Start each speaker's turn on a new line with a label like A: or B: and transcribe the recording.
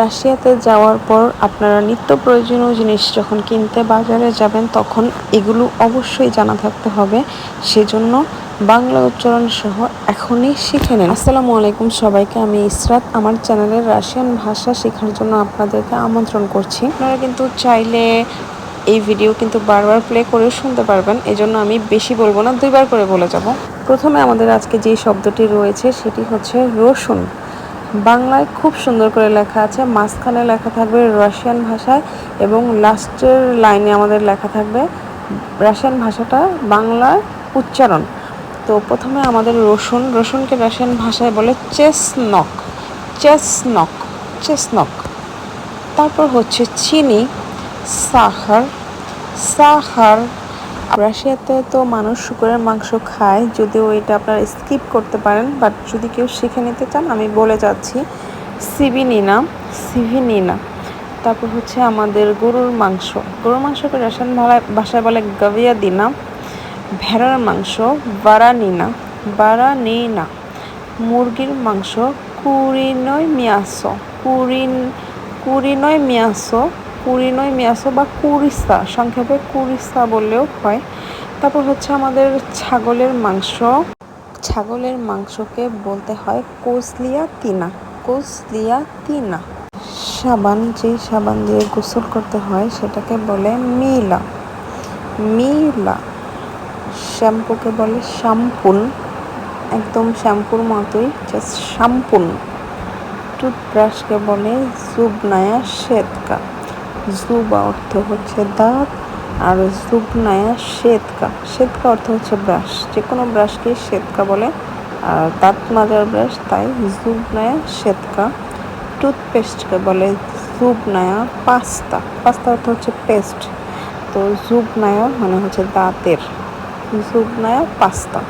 A: রাশিয়াতে যাওয়ার পর আপনারা নিত্য প্রয়োজনীয় জিনিস যখন কিনতে বাজারে যাবেন, তখন এগুলো অবশ্যই জানা থাকতে হবে। সেজন্য বাংলা উচ্চারণ সহ এখনই শিখে নেন। আসসালামু আলাইকুম সবাইকে, আমি ইসরাত। আমার চ্যানেলের রাশিয়ান ভাষা শেখার জন্য আপনাদেরকে আমন্ত্রণ করছি। আপনারা কিন্তু চাইলে এই ভিডিও কিন্তু বারবার প্লে করে শুনতে পারবেন। এজন্য আমি বেশি বলব না, দুইবার করে বলে যাব। প্রথমে আমাদের আজকে যে শব্দটি রয়েছে, সেটি হচ্ছে রসুন। বাংলায় খুব সুন্দর করে লেখা আছে। মাঝখানে লেখা থাকবে রাশিয়ান ভাষায় এবং লাস্টের লাইনে আমাদের লেখা থাকবে রাশিয়ান ভাষাটা বাংলার উচ্চারণ। তো প্রথমে আমাদের রসুন, রসুনকে রাশিয়ান ভাষায় বলে চেসনক চেসনক চেসনক। তারপর হচ্ছে চিনি, সাহার সাহার রাশিয়াতে তো মানুষ শুকুরের মাংস খায়, যদিও এটা আপনারা স্কিপ করতে পারেন, বাট যদি কেউ শিখে নিতে চান, আমি বলে যাচ্ছি, সিভিনিনা সিভিনিনা। তারপর হচ্ছে আমাদের গরুর মাংস। গরুর মাংসকে রাশিয়ান ভাষায় বলে গাভিয়া দিনা ভেড়ার মাংস, বারানিনা বারানিনা। মুরগির মাংস কুরিনয় মিয়াসো কুরিন কুরিনয় মিয়াসো কুরিনয় মিয়াসো বা কুরিস্তা সংক্ষেপে কুরিস্তা বললেও হয়। তারপর হচ্ছে আমাদের ছাগলের মাংস। ছাগলের মাংসকে বলতে হয় কোসলিয়া তিনা কোসলিয়া তিনা সাবান যে সাবান দিয়ে গোসল করতে হয় সেটাকে বলে মিলা। মিলা, শ্যাম্পুকে বলে শ্যাম্পুন। একদম শ্যাম্পুর মতোই জাস্ট শ্যাম্পুন। টুথব্রাশকে বলে জুবনায়া শ্বেতকা জুবা অর্থ হচ্ছে দাঁত আর জুবনায়া শ্বেতকা শ্বেতকা অর্থ হচ্ছে ব্রাশ। যে কোনো ব্রাশকে শ্বেতকা বলে। আর দাঁত মাজার ব্রাশ, তাই জুবনায়া শ্বেতকা টুথপেস্টকে বলে জুবনায়া পাস্তা। পাস্তা অর্থ হচ্ছে পেস্ট। তো জুবনায়া মানে হচ্ছে দাঁতের। জুবনায়া পাস্তা।